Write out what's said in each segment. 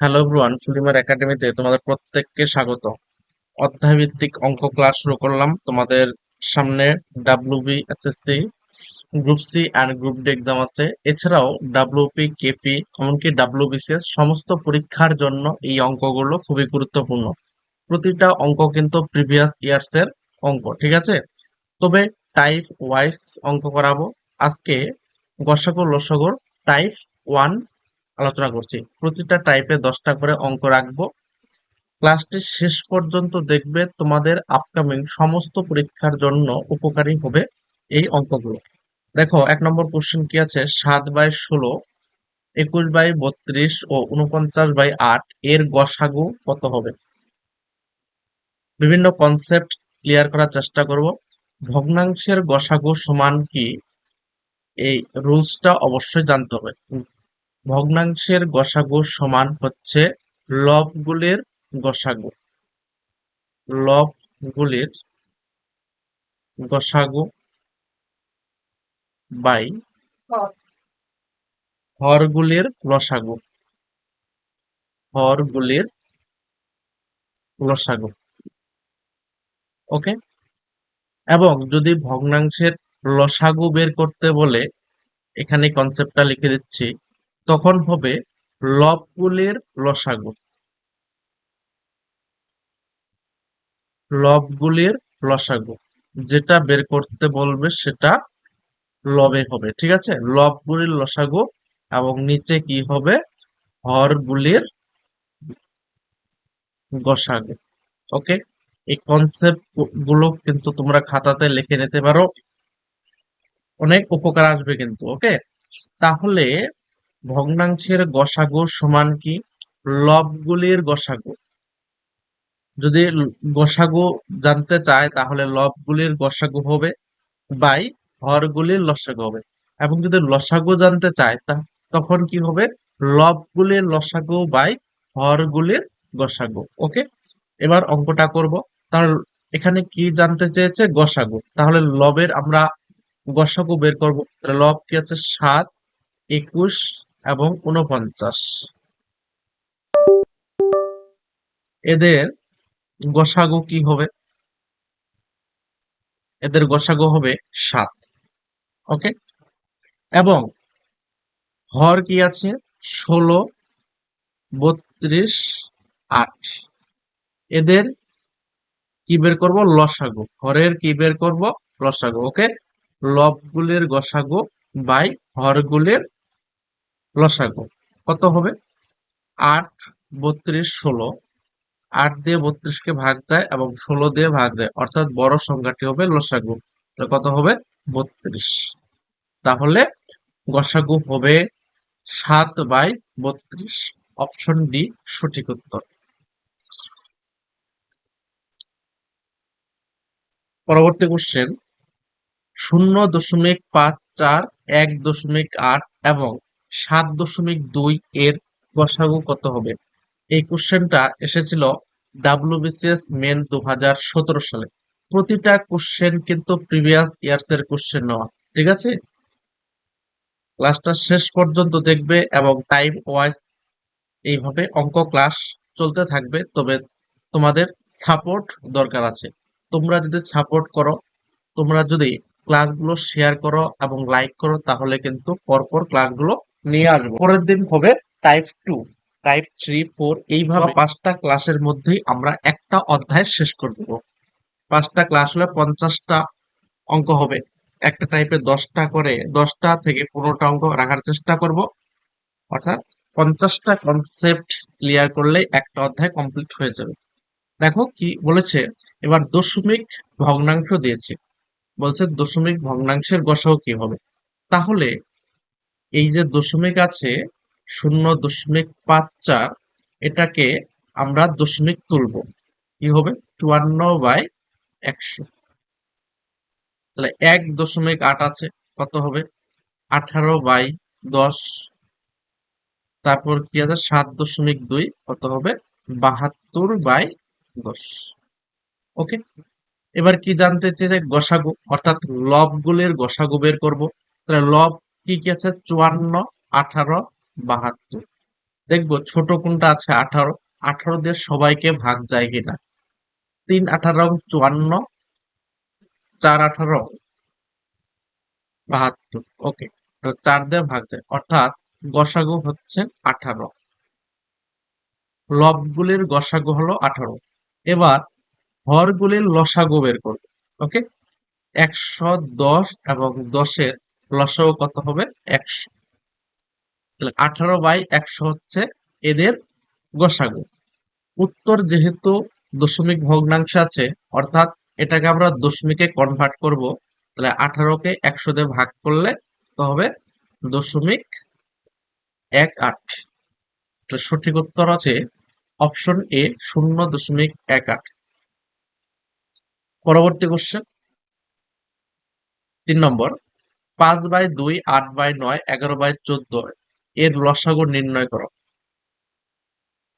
Hello everyone ফুলিমার একাডেমিতে তোমাদের প্রত্যেককে স্বাগত। অধ্যায় ভিত্তিক অঙ্ক ক্লাস শুরু করলাম। তোমাদের সামনে WB SSC group C and group D exam আছে। এছাড়াও ডাব্লিউপি কেপি এমনকি ডাব্লিউবিসিএস সমস্ত পরীক্ষার জন্য এই অঙ্কগুলো খুবই গুরুত্বপূর্ণ। প্রতিটা অঙ্ক কিন্তু প্রিভিয়াস ইয়ার্স এর অঙ্ক, ঠিক আছে? তবে টাইপ ওয়াইজ অঙ্ক করাবো। আজকে গসাগু লসাগুর টাইপ ওয়ান আলোচনা করছি। প্রতিটা টাইপে দশটা করে অঙ্ক রাখব। ক্লাসটি শেষ পর্যন্ত দেখবে তোমাদের আপকামিং সমস্ত পরীক্ষার জন্য উপকারী হবে এই অঙ্কগুলো। দেখো, এক নম্বর কোশ্চেন কি আছে? সাত বাই ষোলো, একুশ বাই বত্রিশ ও উনপঞ্চাশ বাই আট, এর গসাগু কত হবে? বিভিন্ন কনসেপ্ট ক্লিয়ার করার চেষ্টা করব। ভগ্নাংশের গসাগু সমান কি? এই রুলসটা অবশ্যই জানতে হবে। ভগ্নাংশের গসাগু সমান হচ্ছে লবগুলির গসাগু। লবগুলির গসাগু বাই হরগুলির লসাগু। হরগুলির লসাগু। ওকে? এবং যদি ভগ্নাংশের লসাগু বের করতে বলে এখানে কনসেপ্টটা লিখে দিচ্ছি। তখন হবে লবগুলির লসাগু। লবগুলির লসাগু। যেটা বের করতে বলবে সেটা লবে হবে, ঠিক আছে? লবগুলির লসাগু এবং নিচে কি হবে? হরগুলির গসাগু। ওকে? এই কনসেপ্টগুলো কিন্তু তোমরা খাতাতে লিখে নিতে পারো। অনেক উপকার আসবে কিন্তু, ওকে? তাহলে ভগ্নাংশের গসাগু সমান কি? লবগুলির গসাগু। যদি গসাগু জানতে চায়, তাহলে লবগুলির গসাগু হবে বাই হরগুলির লসাগু হবে। এবং যদি লসাগু জানতে চায়, তা তখন কি হবে? লবগুলির লসাগু বাই হরগুলির গসাগু। ওকে? এবার অঙ্কটা করব। তার এখানে কি জানতে চেয়েছে? গসাগু। তাহলে লবের আমরা গসাগু বের করব। লব কি আছে? সাত, একুশ এবং উনপঞ্চাশ এদের গসাগু কি হবে? এদের গসাগু হবে সাত। ওকে? এবং হর কি আছে? ষোলো, বত্রিশ, আট। এদের কি বের করব? লসাগু। হরের কি বের করব? লসাগু। ওকে? লবগুলির গসাগু বাই হরগুলির লসাগু। কত হবে? আট, বত্রিশ, ষোলো। আট দিয়ে বত্রিশকে ভাগ দেয় এবং ষোলো দিয়ে ভাগ দেয় অর্থাৎ বড় সংখ্যাটি হবে লসাগু। কত হবে? বত্রিশ। তাহলে গসাগু হবে সাত বাই বত্রিশ। অপশন ডি, সঠিক উত্তর। পরবর্তী কোশ্চেন শূন্য দশমিক পাঁচ চার, এক দশমিক আট এবং সাত দশমিক দুই এর গসাগু কত হবে? এই কোশ্চেনটা এসেছিল ডাব্লিউবিসিএস মেন দু হাজার সতেরো সালে। প্রতিটা কোশ্চেন কিন্তু প্রিভিয়াস ইয়ার্স এর কোশ্চেন নেওয়া, ঠিক আছে? ক্লাসটা শেষ পর্যন্ত দেখবে এবং টাইম ওয়াইজ এইভাবে অঙ্ক ক্লাস চলতে থাকবে, তবে তোমাদের সাপোর্ট দরকার আছে। তোমরা যদি সাপোর্ট করো, তোমরা যদি ক্লাসগুলো শেয়ার করো এবং লাইক করো, তাহলে কিন্তু পরপর ক্লাসগুলো নিয়ে আসব। পরের দিন হবে type two type three four এইভাবে পাঁচটা ক্লাসের মধ্যেই আমরা একটা অধ্যায় শেষ করে দেবো। পাঁচটা ক্লাস হলে পঞ্চাশটা অঙ্ক হবে। একটা টাইপে দশটা করে দশটা থেকে পনেরোটা অঙ্ক রাখার চেষ্টা করব। অর্থাৎ পঞ্চাশটা কনসেপ্ট ক্লিয়ার করলেই একটা অধ্যায় কমপ্লিট হয়ে যাবে। দেখো কি বলেছে এবার দশমিক ভগ্নাংশ দিয়েছে। বলছে দশমিক ভগ্নাংশের গসাও কি হবে? তাহলে এই যে দশমিক আছে, শূন্য দশমিক পাঁচ চার, এটাকে আমরা দশমিক তুলব। কি হবে? চুয়ান্ন বাই একশো। তাহলে এক দশমিক আট আছে, কত হবে? আঠারো বাই দশ। তারপর কি আছে? সাত দশমিক দুই, কত হবে? বাহাত্তর বাই দশ। ওকে? এবার কি জানতে চেয়েছে গসাগু, অর্থাৎ লবগুলির গসাগু বের করব। তাহলে লব কি কি আছে? চুয়ান্ন, আঠারো, বাহাত্তর। দেখব ছোট কোনটা আছে আঠারো। আঠারো দিয়ে সবাইকে ভাগ যায় কিনা? তিন আঠারো, চুয়ান্ন, চার আঠারো, বাহাত্তর। ওকে তো চার দিয়ে ভাগ যায়। অর্থাৎ গসাগু হচ্ছে আঠারো। লবগুলির গসাগু হলো আঠারো। এবার হরগুলির লসাগু বের করবে। ওকে? একশো দশ এবং দশের লসাগু কত হবে? একশো। তাহলে আঠারো বাই একশো হচ্ছে এদের গসাগু। উত্তর যেহেতু দশমিক ভগ্নাংশ আছে, অর্থাৎ এটাকে আমরা দশমিকে কনভার্ট করব, তাহলে আঠারোকে একশো দিয়ে ভাগ করলে তো হবে দশমিক এক আট। তাহলে সঠিক উত্তর আছে অপশন এ শূন্য দশমিক এক আট। পরবর্তী কোশ্চেন তিন নম্বর। পাঁচ বাই দুই, আট বাই নয়, এগারো বাই চোদ্দ। এর লসাগু নির্ণয় করো।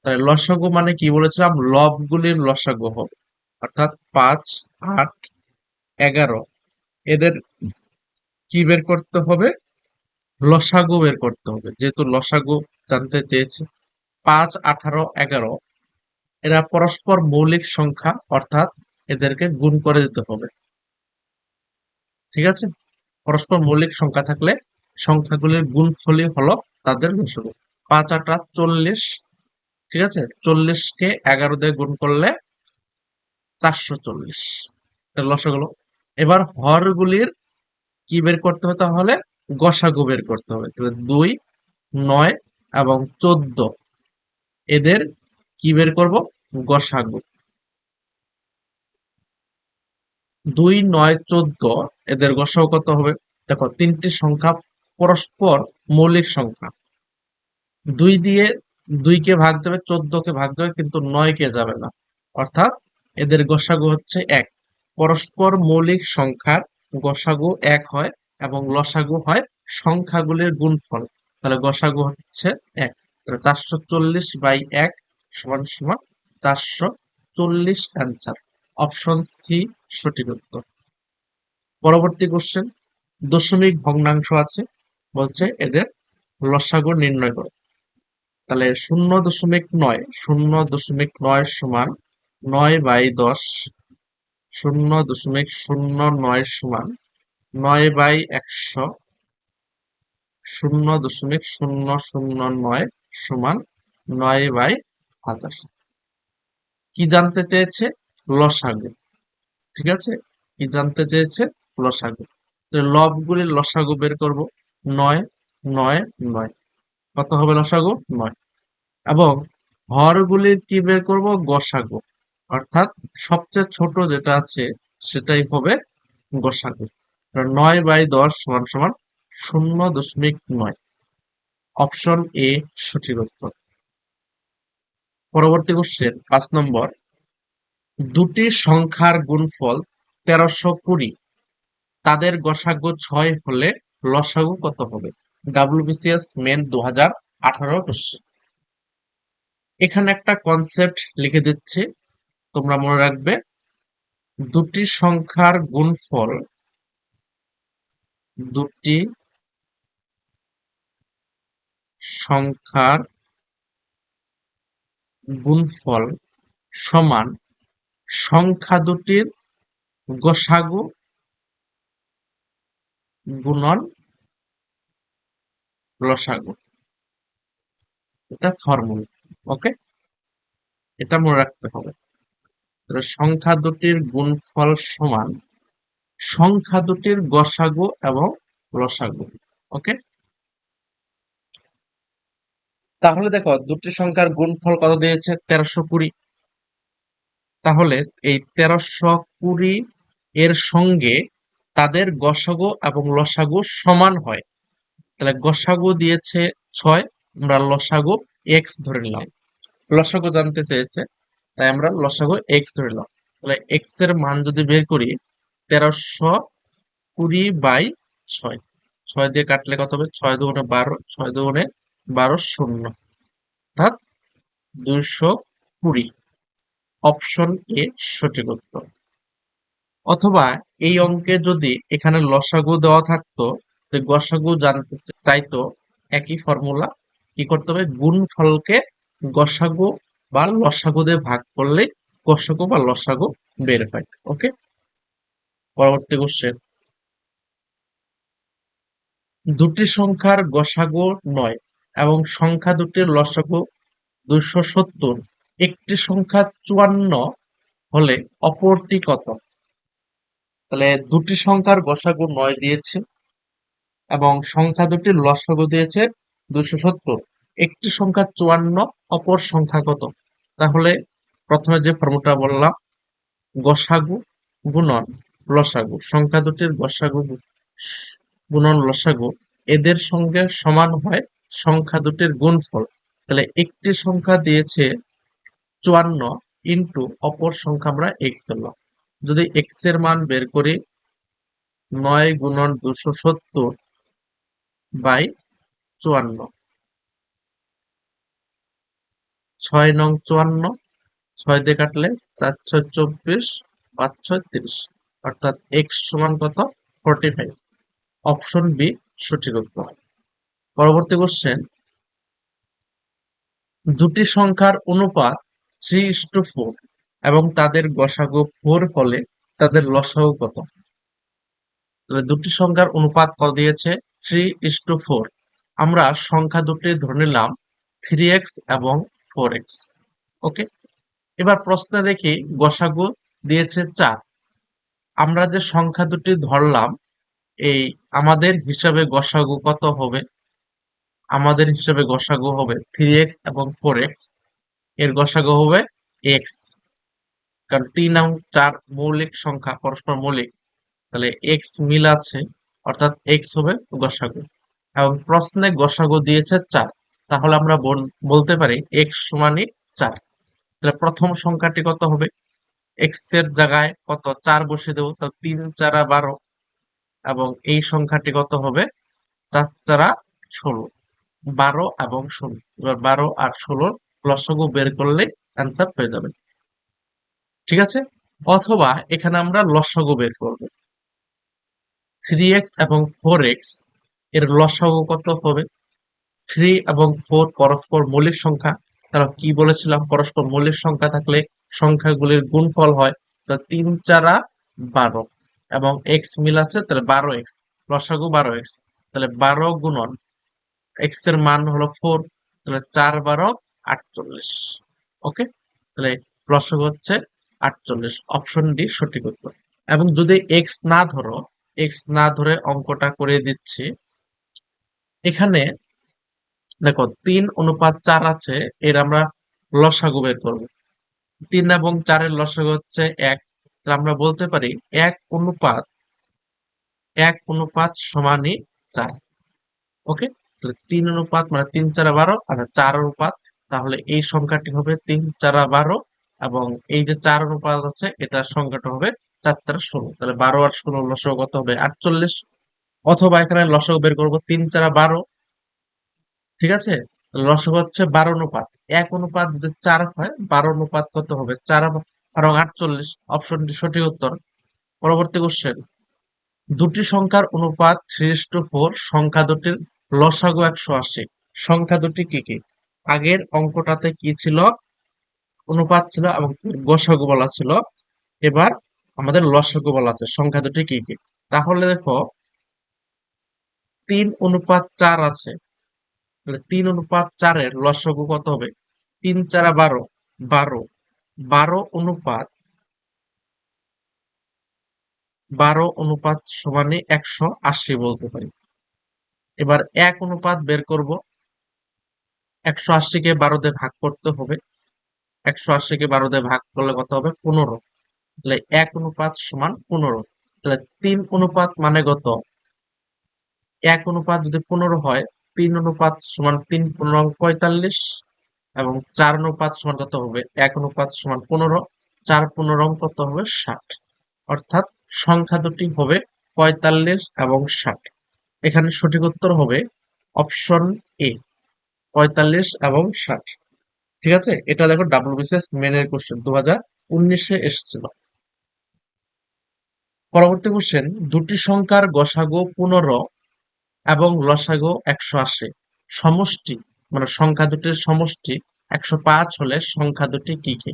তাহলে লসাগু মানে কি বলেছিলাম? লবগুলির লসাগু হবে অর্থাৎ পাঁচ, আট, এগারো। এদের কি বের করতে হবে? লসাগু বের করতে হবে। যেহেতু লসাগু জানতে চেয়েছে। পাঁচ, আঠারো, এগারো। এরা পরস্পর মৌলিক সংখ্যা, অর্থাৎ এদেরকে গুণ করে দিতে হবে। ঠিক আছে? পরস্পর মৌলিক সংখ্যা থাকলে সংখ্যাগুলির গুণফলই হলো তাদের লসাগু পাঁচ, আটা চল্লিশ, ঠিক আছে? চল্লিশকে এগারো দিয়ে গুণ করলে চারশো চল্লিশ। লসাগুলো এবার হরগুলির কি বের করতে হবে তাহলে? গসাগু বের করতে হবে। দুই, নয় এবং চোদ্দ। এদের কি বের করব? গসাগু। দুই, নয়, চোদ্দ এদের গসাগু কত হবে? দেখো, তিনটি সংখ্যা পরস্পর মৌলিক সংখ্যা। দুই দিয়ে দুইকে ভাগ যাবে চোদ্দকে ভাগ যাবে, কিন্তু নয় কে যাবে না। অর্থাৎ এদের গসাগু হচ্ছে এক। পরস্পর মৌলিক সংখ্যার গসাগু এক হয় এবং লসাগু হয় সংখ্যাগুলির গুণফল। তাহলে গসাগু হচ্ছে এক। চারশো চল্লিশ বাই এক সমান সমান চারশো চল্লিশ অ্যান্সার। অপশন সি সঠিক উত্তর। পরবর্তী কোশ্চেন দশমিক ভগ্নাংশ আছে, বলছে এদের লসাগু নির্ণয় করো। তাহলে শূন্য দশমিক নয়, শূন্য দশমিক নয় সমান নয় বাই দশ, শূন্য দশমিক শূন্য নয় সমান নয় বাই একশো, শূন্য দশমিক শূন্য শূন্য নয় সমান নয় বাই হাজার। কি জানতে চেয়েছে? লসাগু। ঠিক আছে? কি জানতে চেয়েছে? লসাগু। লবগুলির লসাগু বের করব। নয় নয় নয়। কত হবে লসাগু? নয়। এবং হরগুলির কি বের করব? গসাগু। অর্থাৎ সবচেয়ে ছোট যেটা আছে, সেটাই হবে গসাগু। নয় বাই দশ সমান সমান শূন্য দশমিক নয়। অপশন এ সঠিক উত্তর। পরবর্তী কোশ্চেন পাঁচ নম্বর। দুটি সংখ্যার গুণফল তেরোশো কুড়ি। তাদের গসাগু ছয় হলে লসাগু কত হবে? ডাব্লিউবিসিএস মেন দু হাজার আঠারো কোশ্চেন এখানে একটা কনসেপ্ট লিখে দিচ্ছি, তোমরা মনে রাখবে। দুটি সংখ্যার গুণফল, দুটি সংখ্যার গুণফল সমান সংখ্যা দুটির গসাগু গুণন লসাগু। এটা ফর্মুলা ওকে এটা মনে রাখতে হবে। সংখ্যা দুটির গুণফল সমান সংখ্যা দুটির গসাগু এবং লসাগু ওকে তাহলে দেখো, দুটি সংখ্যার গুণফল কত দিয়েছে? তেরোশো কুড়ি। তাহলে এই তেরোশো কুড়ি এর সঙ্গে তাদের গসাগু এবং লসাগু সমান হয়। তাহলে গসাগু দিয়েছে ছয়, আমরা লসাগু এক্স ধরে নিলাম। লসাগু জানতে চেয়েছে, তাই আমরা লসাগু এক্স ধরে নিলাম। তাহলে এক্সের মান যদি বের করি, তেরোশো কুড়ি বাই ছয়। ছয় দিয়ে কাটলে কত হবে? ছয় দুগুণে বারো, ছয় দুগুণে বারো শূন্য। অর্থাৎ দুইশো কুড়ি। অপশন এ সঠিক উত্তর। অথবা এই অঙ্কে যদি এখানে লসাগু দেওয়া থাকতো গসাগু জানতে চাইতো একই ফর্মুলা কি করতে হবে? গুণ ফলকে গসাগু বা লসাগু দিয়ে ভাগ করলে গসাগু বা লসাগু বের হয় ওকে পরবর্তী কোশ্চেন দুটি সংখ্যার গসাগু নয় এবং সংখ্যা দুটির লসাগু দুইশো সত্তর। একটি সংখ্যা চুয়ান্ন হলে অপরটি কত? তাহলে দুটি সংখ্যার গসাগু নয় দিয়েছে এবং সংখ্যা দুটির লসাগু দিয়েছে দুইশো সত্তর। একটি সংখ্যা চুয়ান্ন, অপর সংখ্যা কত? তাহলে প্রথমে যে ফর্মুলা বললাম, গসাগু গুণন লসাগু, সংখ্যা দুটির গসাগু গুণন লসাগু এদের সঙ্গে সমান হয় সংখ্যা দুটির গুণফল। তাহলে একটি সংখ্যা দিয়েছে চুয়ান্ন ইন্টু অপর সংখ্যা আমরা এক্স ধরলাম। যদি এক্সের মান বের করি নয় গুণন দুশো সত্তর বাই চুয়ান্ন। ছয় নং চুয়ান্ন, ছয় দিয়ে কাটলে চার ছয় চব্বিশ, পাঁচ ছয় তিরিশ। অর্থাৎ এক্স সমান কত? ফোরটি ফাইভ অপশন বি সঠিক উত্তর। পরবর্তী কোশ্চেন দুটি সংখ্যার অনুপাত থ্রি ইস টু ফোর এবং তাদের গসাগু ফোর হলে তাদের লসাগু কত? তাহলে দুটি সংখ্যার অনুপাত কত দিয়েছে? থ্রি ইস টু ফোর আমরা সংখ্যা দুটি ধরে নিলাম থ্রি এক্স এবং ফোর এক্স ওকে এবার প্রশ্নে দেখি, গসাগু দিয়েছে চার। আমরা যে সংখ্যা দুটি ধরলাম, এই আমাদের হিসাবে গসাগু কত হবে? আমাদের হিসাবে গসাগু হবে থ্রি এক্স এবং ফোর এক্সের গসাগু হবে এক্স কারণ তিন এবং চার মৌলিক সংখ্যা, পরস্পর মৌলিক। তাহলে এক্স মিল আছে, অর্থাৎ এক্স হবে গসাগু। এবং প্রশ্নে গসাগু দিয়েছে চার। তাহলে আমরা বলতে পারি এক্স সমানই চার। তাহলে প্রথম সংখ্যাটি কত হবে? এক্সের জায়গায় কত? চার বসে দেবো, তাহলে তিন চারা বারো। এবং এই সংখ্যাটি কত হবে? চার চারা ষোলো। বারো এবং ষোলো। এবার বারো আর ষোলো লসগু বের করলে অ্যান্সার পেয়ে যাবে ঠিক আছে? অথবা এখানে আমরা লসগু বের করব। থ্রি এক্স এবং ফোর এক্সের লসগু কত হবে? থ্রি এবং ফোর পরস্পর মৌলিক সংখ্যা। তারা কি বলেছিলাম? পরস্পর মৌলিক সংখ্যা থাকলে সংখ্যাগুলির গুণফল হয় তো তিন চারা বারো। এবং এক্স মিল আছে, তাহলে বারো এক্স লসাগু বারো এক্স তাহলে বারো গুণন এক্সের মান হলো ফোর তাহলে চার বারো আটচল্লিশ। ওকে তাহলে লসাগু হচ্ছে আটচল্লিশ অপশন ডি সঠিক উত্তর। এবং যদি এক্স না ধরো এক্স না ধরে অঙ্কটা করে দিচ্ছি, এখানে দেখো তিন অনুপাত চার আছে, এর আমরা লসাগু বের করব। তিন এবং চারের লসাগু হচ্ছে এক। আমরা বলতে পারি এক অনুপাত এক অনুপাত সমানই চার। ওকে? তিন অনুপাত মানে তিন চারা বারো, আর চার অনুপাত, তাহলে এই সংখ্যাটি হবে তিন চারা বারো। এবং এই যে চার অনুপাত আছে, এটার সংখ্যাটা হবে চার চার ষোলো তাহলে বারো আর ষোলো লসক কত হবে? আটচল্লিশ। অথবা এখানে লসক বের করব তিন চারা বারো। ঠিক আছে? লসক হচ্ছে বারো অনুপাত। এক অনুপাত যদি চার হয়, বারো অনুপাত কত হবে? চার এবং আটচল্লিশ। অপশনটি সঠিক উত্তর। পরবর্তী কোশ্চেন দুটি সংখ্যার অনুপাত থ্রি টু ফোর সংখ্যা দুটির লসাগু একশো আশি। সংখ্যা দুটি কি কি? আগের অঙ্কটাতে কি ছিল? অনুপাত ছিল এবং গোসাগু বলা ছিল। এবার আমাদের লসাগু বলা আছে, সংখ্যা দুটি কি কি? তাহলে দেখো, তিন অনুপাত চার আছে। তিন অনুপাত চারের লসাগু কত হবে? তিন চারা বারো বারো বারো অনুপাত বারো অনুপাত সমানে একশো আশি বলতে পারি। এবার এক অনুপাত বের করব। একশো আশিকে বারো দিয়ে ভাগ করতে হবে। একশো আশিকে বারো দিয়ে ভাগ করলে কত হবে? পনেরো। তাহলে এক অনুপাত সমান পনেরো। তাহলে তিন অনুপাত মানে কত? এক অনুপাত যদি পনেরো হয়, তিন অনুপাত সমান তিন পনেরো পঁয়তাল্লিশ এবং চার অনুপাত সমান কত হবে? এক অনুপাত সমান পনেরো। চার পনেরো কত হবে? ষাট। অর্থাৎ সংখ্যা দুটি হবে পঁয়তাল্লিশ এবং ষাট। এখানে সঠিক উত্তর হবে অপশন এ, পঁয়তাল্লিশ এবং ষাট। ঠিক আছে? এটা দেখো ডাব্লিউ বিসিএস মেনের কোশ্চেন দু হাজার উনিশে এসেছিল। পরবর্তী কোশ্চেন দুটি সংখ্যার গসাগো পনেরো এবং লসাগো একশো আশি। সমষ্টি মানে সংখ্যা দুটির সমষ্টি একশো পাঁচ হলে সংখ্যা দুটি কি কি?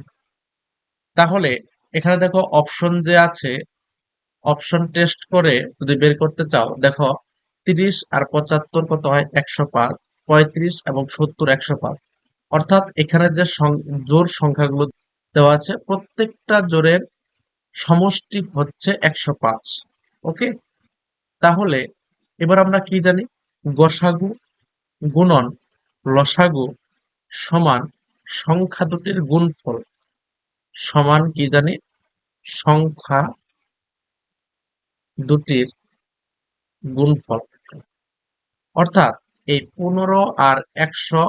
তাহলে এখানে দেখো অপশন যে আছে অপশন টেস্ট করে যদি বের করতে চাও, দেখো তিরিশ আর পঁচাত্তর কত হয়? একশো পাঁচ, পঁয়ত্রিশ এবং সত্তর একশো পাঁচ। অর্থাৎ এখানে যে জোর সংখ্যাগুলো দেওয়া আছে, প্রত্যেকটা জোরের সমষ্টি হচ্ছে একশো পাঁচ। ওকে? তাহলে এবার আমরা কি জানি? গসাগু গুণন লসাগু সমান সংখ্যা দুটির গুণফল। সমান কি জানি? সংখ্যা দুটির গুণফল। অর্থাৎ এই পনেরো আর একশো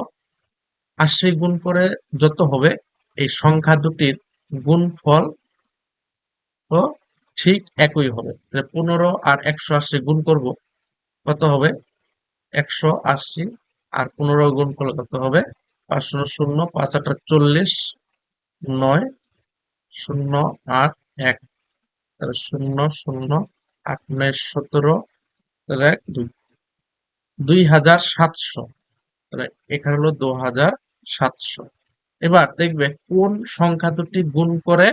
আশি গুণ করে যত হবে, এই সংখ্যা দুটির গুণফল ও ঠিক একই হবে। পনেরো আর একশো আশি গুণ করব, কত হবে? একশো আশি আর পনেরো গুণ করলে কত হবে? পাঁচশো শূন্য, পাঁচ আটা চল্লিশ, নয়, শূন্য আট, এক। শূন্য শূন্য, আট, নয়, সতেরো এক, দুই। দুই হাজার সাতশো, তাহলে এখানে হলো দু হাজার সাতশো। এবার দেখবে কোন সংখ্যা দুটি গুণ করে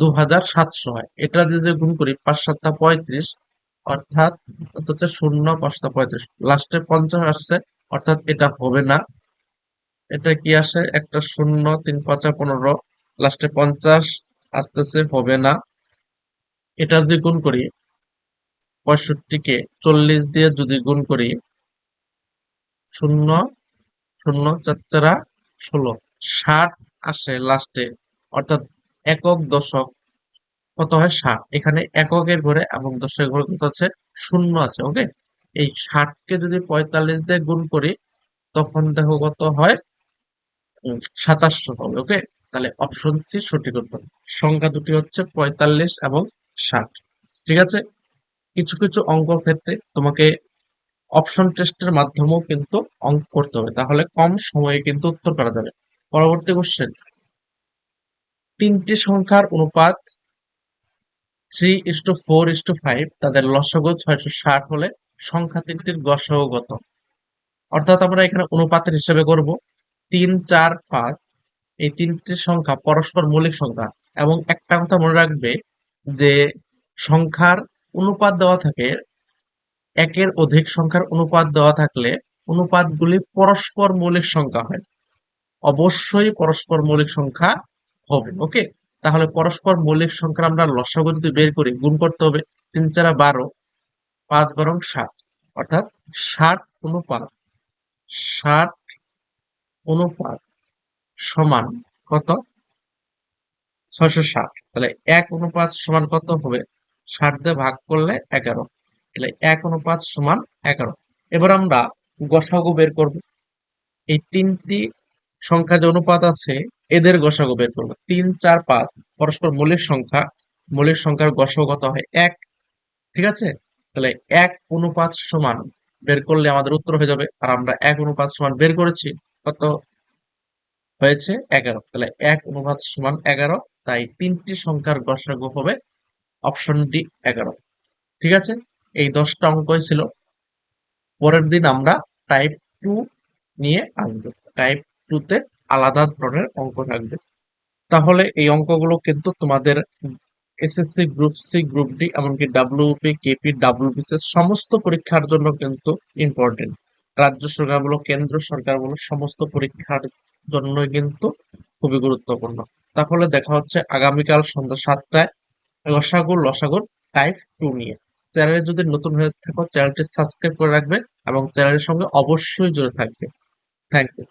দু হাজার সাতশো হয়? এটা দিয়ে যে গুণ করি, পাঁচ সাতটা পঁয়ত্রিশ, অর্থাৎ হচ্ছে শূন্য পাঁচটা পঁয়ত্রিশ। লাস্টে পঞ্চাশ আসছে, অর্থাৎ এটা হবে না। এটা কি আসে? একটা শূন্য, তিন পাঁচা পনেরো। লাস্টে পঞ্চাশ আসতেছে, হবে না। এটা যদি গুণ করি, পঁয়ষট্টিকে চল্লিশ দিয়ে যদি গুণ করি, শূন্য শূন্য চার ষোলো ষাট আসে লাস্টে অর্থাৎ একক দশক কত হয়? ষাট এখানে এককের ঘরে এবং দশের ঘরে কত আছে? শূন্য আছে ওকে এই ষাটকে যদি পঁয়তাল্লিশ দিয়ে গুণ করি, তখন দেখো কত হয়? সাতাশশো হবে ওকে তাহলে অপশন সি সঠিক উত্তর। সংখ্যা দুটি হচ্ছে পঁয়তাল্লিশ এবং ষাট, ঠিক আছে? কিছু কিছু অঙ্ক ক্ষেত্রে তোমাকে অপশন টেস্টের মাধ্যমেও কিন্তু অঙ্ক করতে হবে। তাহলে কম সময়ে কিন্তু উত্তর করা যাবে। পরবর্তী কোশ্চেন তিনটি সংখ্যার অনুপাত three is to four is to five তাদের লসগো ছয়শো ষাট হলে সংখ্যা তিনটির গত অর্থাৎ আমরা এখানে অনুপাতের হিসেবে করব তিন, চার, পাঁচ। এই তিনটি সংখ্যা পরস্পর মৌলিক সংখ্যা এবং একটা কথা মনে রাখবে যে সংখ্যার অনুপাত দেওয়া থাকে একের অধিক সংখ্যার অনুপাত দেওয়া থাকলে অনুপাতগুলি পরস্পর মৌলিক সংখ্যা হয়। অবশ্যই পরস্পর মৌলিক সংখ্যা হবে ওকে তাহলে পরস্পর মৌলিক সংখ্যা আমরা লসাগু যদি বের করি, গুণ করতে হবে তিন চারা বারো, পাঁচ বরং ষাট, অর্থাৎ ষাট অনুপাত ষাট অনুপাত সমান কত? ছয়শো ষাট, তাহলে এক অনুপাত সমান কত হবে? ষাট দিয়ে ভাগ করলে এগারো। তাহলে এক অনুপাত সমান এগারো। এবার আমরা গসাগু বের করব। এই তিনটি সংখ্যা যে অনুপাত আছে, এদের গসাগু বের করব। তিন, চার, পাঁচ, পরস্পর মৌলিক সংখ্যা মৌলিক সংখ্যার গসাগু কত হয়? এক। ঠিক আছে? তাহলে এক অনুপাত সমান বের করলে আমাদের উত্তর হয়ে যাবে। আর আমরা এক অনুপাত সমান বের করেছি, কত হয়েছে? এগারো। তাহলে এক অনুপাত সমান এগারো, তাই তিনটি সংখ্যার গসাগু হবে অপশন ডি এগারো। ঠিক আছে? এই দশটা অঙ্কই ছিল। পরের দিন আমরা টাইপ টু নিয়ে আসব। টাইপ টুতে আলাদা ধরনের অঙ্ক থাকবে। তাহলে এই অঙ্কগুলো কিন্তু তোমাদের SSC group C group D এমনকি ডাব্লিউপি কেপি ডাব্লিউবিসিএস সমস্ত পরীক্ষার জন্য কিন্তু ইম্পর্টেন্ট রাজ্য সরকার বলো, কেন্দ্র সরকার বলো, সমস্ত পরীক্ষার জন্য কিন্তু খুবই গুরুত্বপূর্ণ। তাহলে দেখা হচ্ছে আগামীকাল সন্ধ্যা সাতটায়। লসাগুর লসাগুর টাইপ টু নিয়ে। চ্যানেলে যদি নতুন হয়ে থাকো, চ্যানেলটি সাবস্ক্রাইব করে রাখবে এবং চ্যানেলের সঙ্গে অবশ্যই জুড়ে থাকবে। Thank you